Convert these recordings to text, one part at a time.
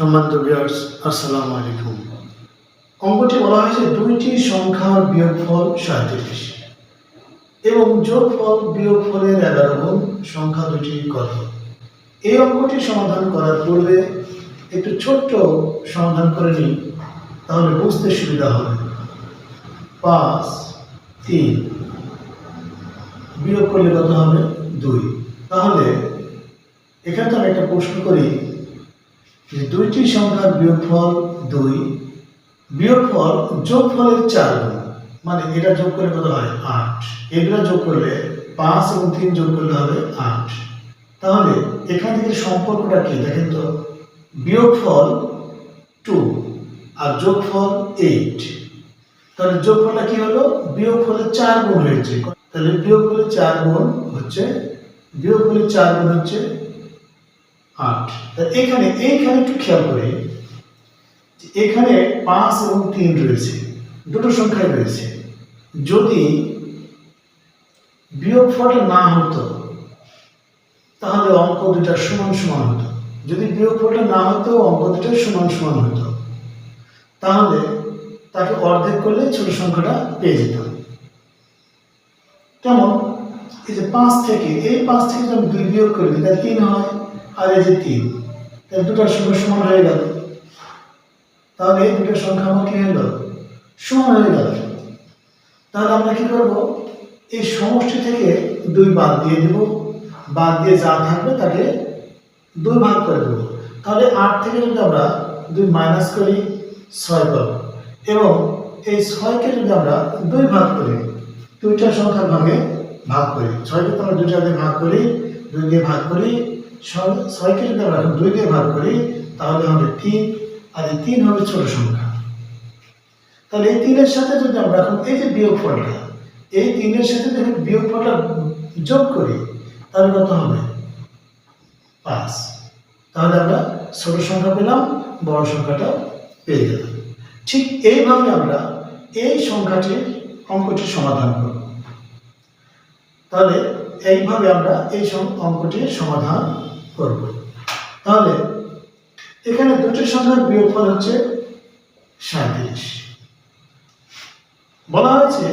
সম্মানিত ভিউয়ার্স আসসালামু আলাইকুম। অঙ্কটি বলা হয়েছে দুইটি সংখ্যার বিয়োগফল সাঁত্রিশ। এবং যোগফল বিয়োগফলের এগারো গুণ সংখ্যা দুটি কত এই অঙ্কটি সমাধান করার পূর্বে একটু ছোট্ট সমাধান করে নিই, তাহলে বুঝতে সুবিধা হবে। পাঁচ, তিন। বিয়োগ করলে কত হবে? দুই। তাহলে এখানে আমি একটা প্রশ্ন করি যে দুইটি সংখ্যার বিয়োগফল দুই, বিয়োগফল যোগফলের চার গুণ। মানে এটা যোগ করলে কত হয়? আট। এগুলো যোগ করলে পাঁচ এবং তিন যোগ করলে হবে আট। তাহলে এখান থেকে সম্পর্কটা কি? দেখেন তো, বিয়োগফল টু আর যোগফল এইট। তাহলে যোগফলটা কি হলো? বিয়োগফলের চার গুণ হয়েছে। তাহলে বিয়োগফলের চার গুণ হচ্ছে, বিয়োগফলের চার গুণ হচ্ছে আট। তা এখানে এইখানে একটু খেয়াল করি এখানে পাঁচ এবং তিন রয়েছে, দুটো সংখ্যায় রয়েছে। যদি বিয়োগফলটা না হতো, তাহলে অঙ্ক দুটা সমান সমান হতো। যদি বিয়োগফলটা না হতো, অঙ্ক দুটা সমান সমান হতো। তাহলে তাকে অর্ধেক করলে ছোট সংখ্যাটা পেয়ে যেতাম। কেমন? এই যে পাঁচ থেকে, এই পাঁচ থেকে যদি আমি দুই বিয়োগ করি তাহলে তিন হয়? আর এই যে তিন তাহলে দুটার সংখ্যা সমান হয়ে গেল। তাহলে এই দুটোর সংখ্যা আমার কি হলো সমান হয়ে গেল। তাহলে আমরা কি করব? এই সমষ্টি থেকে দুই বাদ দিয়ে দেব। বাদ দিয়ে যা থাকবে তাকে দুই ভাগ করে দেবো। তাহলে আট থেকে যদি আমরা দুই মাইনাস করি, ছয় পাবো। এবং এই ছয়কে যদি আমরা দুই ভাগ করি, দুইটা সংখ্যার ভাগে ভাগ করি। ছয়কে তো আমরা দুইটা ভাগ করি, দুই দিয়ে ভাগ করি ছয়কে যদি আমরা দুই দিয়ে ভাগ করি, তাহলে হবে তিন, আর এই তিন হবে ছোট সংখ্যা। তাহলে এই তিনের সাথে যদি আমরা এখন এই যে বিয়োগ ফলটা, এই তিনের সাথে যদি বিয়োগ ফলটা যোগ করি, তাহলে কত হবে? পাঁচ। তাহলে আমরা ছোট সংখ্যা পেলাম, বড় সংখ্যাটা পেয়ে গেলাম। ঠিক এইভাবে আমরা এই সংখ্যাটির অঙ্কটির সমাধান করব। তাহলে এইভাবে আমরা এই অঙ্কটির সমাধান করব। তাহলে এখানে দুটি সংখ্যার বিয়োগফল হচ্ছে সাঁত্রিশ। বলা হয়েছে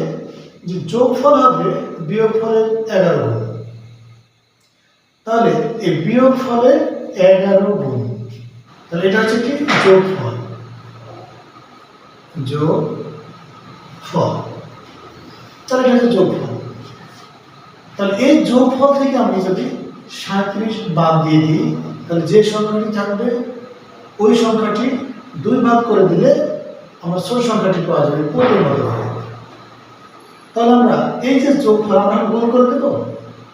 যে যোগফল হবে বিয়োগফলের এগারো গুণ। তাহলে এই বিয়োগফলের এগারো গুণ, তাহলে এটা হচ্ছে কি? যোগফল। যোগ ফল তাহলে এটা হচ্ছে যোগফল। তাহলে এই যোগফল থেকে আমি যদি সাঁত্রিশ বাদ দিয়ে দিই, তাহলে যে সংখ্যাটি থাকবে, ওই সংখ্যাটি দুই ভাগ করে দিলে আমরা ছোট সংখ্যাটি পাওয়া যাবে পূর্বের হবে। তাহলে আমরা এই যে যোগফল আমরা গোল করে দেবো?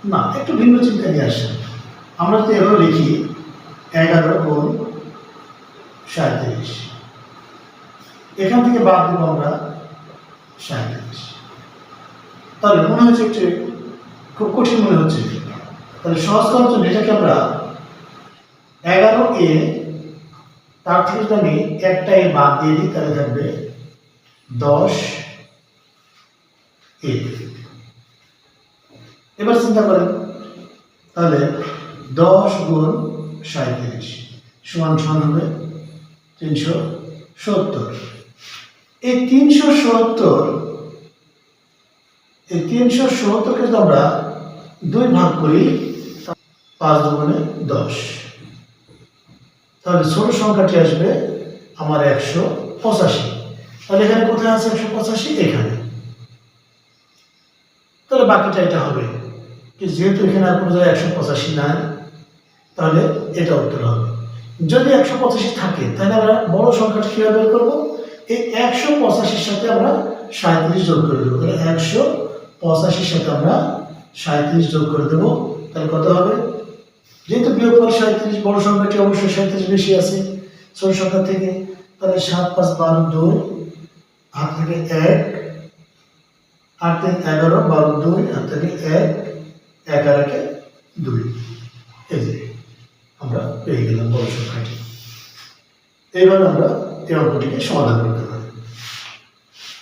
না, একটু ভিন্ন চিন্তা নিয়ে আসেন। আমরা তো এভাবে লিখি, এগারো গুণ সাঁত্রিশ। এখান থেকে বাদ দেবো আমরা সাঁত্রিশ। তাহলে মনে হচ্ছে একটু খুব কঠিন মনে হচ্ছে। তাহলে সহজ করার জন্য এটাকে আমরা এগারো এ তার থেকে যদি আমি একটা এ বাদ দিয়ে দিই, তাহলে থাকবে দশ এ এবার চিন্তা করেন, তাহলে দশ গুণ সাঁত্রিশ সমান সমান হবে তিনশো সত্তর। এই তিনশো সত্তর, এই তিনশো সত্তরকে যদি আমরা দুই ভাগ করি পাঁচ দুগুণে দশ। তাহলে ছোট সংখ্যাটি আসবে আমার একশো পঁচাশি। তাহলে এখানে কোথায় আছে একশো পঁচাশি? এখানে। তাহলে বাকিটা এটা হবে। যেহেতু এখানে আর কোনো জায়গায় একশো পঁচাশি নাই, তাহলে এটা উত্তর হবে। যদি একশো পঁচাশি থাকে, তাহলে আমরা বড় সংখ্যাটা কীভাবে বের করব? এই একশো পঁচাশির সাথে আমরা সাঁত্রিশ যোগ করে দেবো। তাহলে একশো পঁচাশির সাথে আমরা সাঁত্রিশ যোগ করে দেবো। তাহলে কত হবে? যেহেতু বিয়োগফল সাঁত্রিশ, বড় সংখ্যাটি অবশ্যই সাঁত্রিশ বেশি আছে? ছোট সংখ্যা থেকে তাহলে সাত পাঁচ বারো দুই হাত থেকে এক, আট তিন এগারো, বারো দুই হাত থেকে এক এগারো একে দুই। এই যে, আমরা পেয়ে গেলাম বড় সংখ্যাটি। এইভাবে আমরা এই অঙ্কটিকে সমাধান করতে